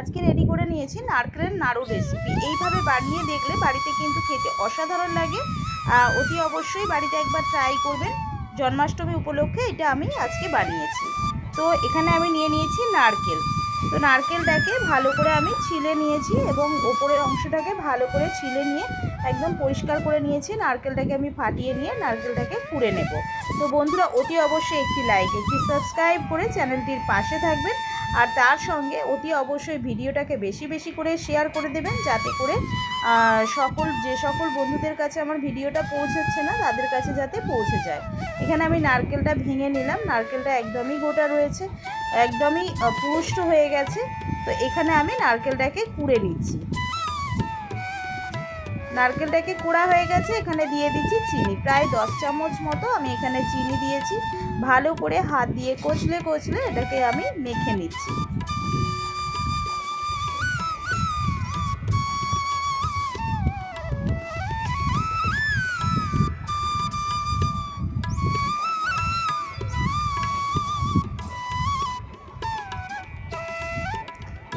আজকে রেডি করে নিয়েছি নারকেলের নাড়ু রেসিপি এইভাবে বানিয়ে দেখলে বাড়িতে কিন্তু খেতে অসাধারণ লাগে। অতি অবশ্যই বাড়িতে একবার ট্রাই করবেন। জন্মাষ্টমী উপলক্ষে এটা আমি আজকে বানিয়েছি। তো এখানে আমি নিয়ে নিয়েছি নারকেল। তো নারকেলটাকে ভালো করে আমি ছিলে নিয়েছি এবং ওপরের অংশটাকে ভালো করে ছিলে নিয়ে একদম পরিষ্কার করে নিয়েছি। নারকেলটাকে আমি ফাটিয়ে নিয়ে নারকেলটাকে কুড়ে নেব। তো বন্ধুরা, অতি অবশ্যই একটি লাইক একটি সাবস্ক্রাইব করে চ্যানেলটির পাশে থাকবেন। আর তার সঙ্গে অতি অবশ্যই ভিডিওটাকে বেশি বেশি করে শেয়ার করে দেবেন, যাতে করে সকল, যে সকল বন্ধুদের কাছে আমার ভিডিওটা পৌঁছাচ্ছে না, তাদের কাছে যাতে পৌঁছে যায়। এখানে আমি নারকেলটা ভেঙে নিলাম, নারকেলটা একদমই গোটা রয়েছে, একদমই পুষ্ট হয়ে গেছে। তো এখানে আমি নারকেলটাকে কুড়ে নিচ্ছি। নারকেলটাকে কুড়া হয়ে গেছে, এখানে দিয়ে দিচ্ছি চিনি। প্রায় দশ চামচ মতো আমি এখানে চিনি দিয়েছি। ভালো করে হাত দিয়ে কচলে কচলে এটাকে আমি মেখে নিচ্ছি।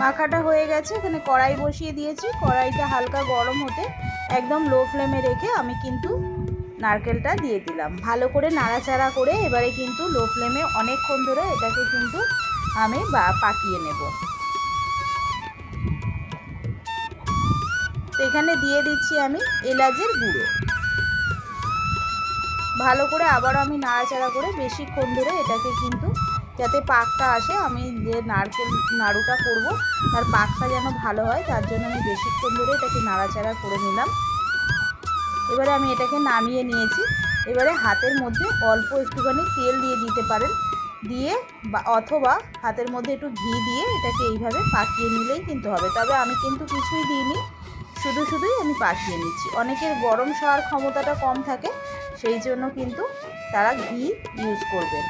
মাখাটা হয়ে গেছে, এখানে কড়াই বসিয়ে দিয়েছি। কড়াইটা হালকা গরম হতে একদম লো ফ্লেমে রেখে আমি কিন্তু নারকেলটা দিয়ে দিলাম। ভালো করে নাড়াচাড়া করে এবারে কিন্তু লো ফ্লেমে অনেকক্ষণ ধরে এটাকে কিন্তু আমি বা, পাকিয়ে নেব। এখানে দিয়ে দিচ্ছি আমি এলাচের গুঁড়ো। ভালো করে আবার আমি নাড়াচাড়া করে বেশিক্ষণ ধরে এটাকে কিন্তু যাতে পাকটা আসে, আমি যে নারকেল, নাড়ুটা করব, তার পাকটা যেন ভালো হয়, তার জন্য আমি বেশিক্ষণ ধরে এটাকে নাড়াচাড়া করে নিলাম। এবারে আমি এটাকে নামিয়ে নিয়েছি। এবারে হাতের মধ্যে অল্প একটুখানি তেল দিয়ে দিতে পারেন। দিয়ে বা, অথবা হাতের মধ্যে একটু ঘি দিয়ে এটাকে এইভাবে পাকিয়ে নিলেই কিন্তু হবে। তবে আমি কিন্তু কিছুই দিইনি, শুধু শুধুই আমি পাকিয়ে নিচ্ছি। অনেকের গরম সওয়ার ক্ষমতাটা কম থাকে সেই জন্য কিন্তু তারা ঘি ইউজ করবেন।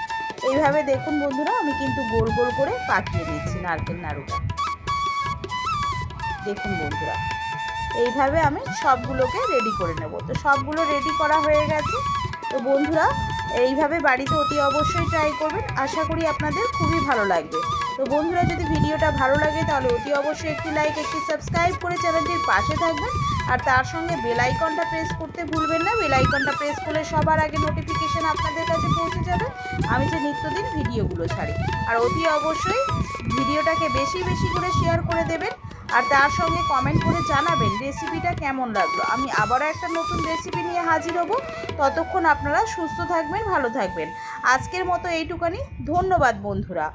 এইভাবে দেখুন বন্ধুরা, আমি কিন্তু গোল গোল করে পাকিয়ে দিচ্ছি নারকেল নাড়ুটা। দেখুন বন্ধুরা, এইভাবে আমি সবগুলোকে রেডি করে নেব। তো সবগুলো রেডি করা হয়ে গেছে। তো বন্ধুরা এইভাবে বাড়িতে অতি অবশ্যই ট্রাই করবেন। আশা করি আপনাদের খুবই ভালো লাগবে। তো বন্ধুরা, যদি ভিডিওটা ভালো লাগে, তাহলে অতি অবশ্যই একটি লাইক একটি সাবস্ক্রাইব করে চ্যানেলটির পাশে থাকবেন। আর তার সঙ্গে বেল আইকনটা প্রেস করতে ভুলবেন না। বেল আইকনটা প্রেস করলে সবার আগে নোটিফিকেশান আপনাদের কাছে পৌঁছে যাবে। আমি যে নিত্যদিন ভিডিওগুলো ছাড়ি। আর অতি অবশ্যই ভিডিওটাকে বেশি বেশি করে শেয়ার করে দেবেন। আর তার সঙ্গে কমেন্ট করে জানাবেন রেসিপিটা কেমন লাগল। আমি আবারও একটা নতুন রেসিপি নিয়ে হাজির হব। ততক্ষণ আপনারা সুস্থ থাকবেন, ভালো থাকবেন। আজকের মতো এইটুকানি। ধন্যবাদ বন্ধুরা।